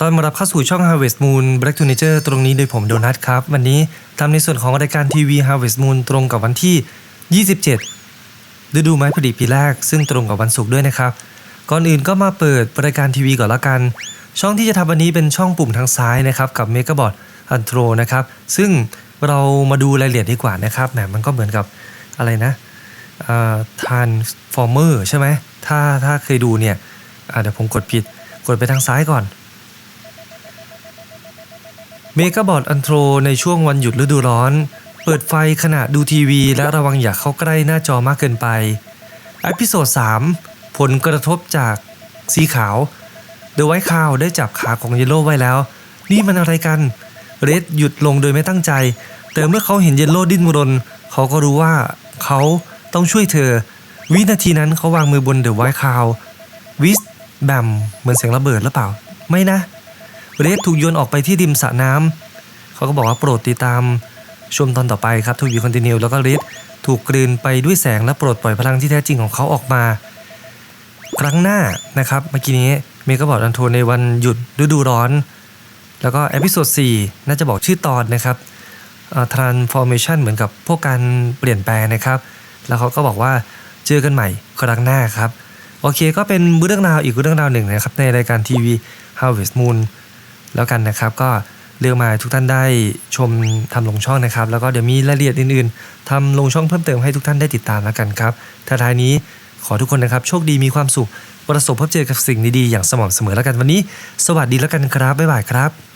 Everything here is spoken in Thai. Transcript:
ตอนมารับเข้าสู่ช่อง Harvest Moon Black to Nature ตรงนี้โดยผมโดนัทครับ วันนี้ทำในส่วนของรายการทีวี Harvest Moon ตรงกับวันที่ 27 ฤดูไม้ผลิปีแรก ซึ่งตรงกับวันศุกร์ด้วยนะครับ ก่อนอื่นก็มาเปิดรายการทีวีก่อนละกัน ช่องที่จะทำวันนี้เป็นช่องปุ่มทางซ้ายนะครับ กับ m e g a b o t Antro นะครับ ซึ่งเรามาดูรายละเอียดดีกว่านะครับแหมมันก็เหมือนกับอะไรนะทานฟอร์เมอร์ใช่ไหมถ้าถ้าเคยดูเนี่ยเดี๋ยวผมกดผิดกดไปทางซ้ายก่อน เมก a บอ t อันโทรในช่วงวันหยุดฤดูร้อน เปิดไฟขณะดูทีวี และระวังอย่าเข้าใกล้หน้าจอมากเกินไปอพิโซด3ผลกระทบจากสีขาวเดอะไวท์คาวได้จับขาของเยลโล่ไว้แล้ว นี่มันอะไรกัน เรดหยุดลงโดยไม่ตั้งใจ แต่เมื่อเขาเห็นเยลโล่ดิ้นรน เขาก็รู้ว่าเขาต้องช่วยเธอ วินาทีนั้นเขาวางมือบนเดอะไวท์คาววิสแบมเหมือนเสียงระเบิดหรือเปล่า ไม่นะ เรดถูกโยนออกไปที่ริมสระน้ำเขาก็บอกว่าโปรดติดตามชมตอนต่อไปครับทูบีคอนติเนียแล้วก็เรดถูกกลืนไปด้วยแสงและโปรดปล่อยพลังที่แท้จริงของเขาออกมา ครั้งหน้านะครับเมื่อกี้นี้เมย์ก็บอกอันโทในวันหยุดฤดูร้อน แล้วก็เอพิโซด4น่าจะบอกชื่อตอนนะครับ transformation เหมือนกับพวกการเปลี่ยนแปลงนะครับ แล้วเขาก็บอกว่าเจอกันใหม่ครั้งหน้าครับ โอเคก็เป็นเรื่องราวอีกเรื่องราวหนึ่งนะครับ ในรายการทีวี Harvest Moon แล้วกันนะครับ ก็เลือกมาทุกท่านได้ชมทำลงช่องนะครับ แล้วก็เดี๋ยวมีรายละเอียดอื่นๆทำลงช่องเพิ่มเติมให้ทุกท่านได้ติดตามแล้วกันครับท้ายท้ายนี้ขอทุกคนนะครับ โชคดีมีความสุขประสบพบเจอกับสิ่งดีๆอย่างสม่ำเสมอแล้วกันวันนี้ สวัสดีแล้วกันครับบ๊ายบายครับ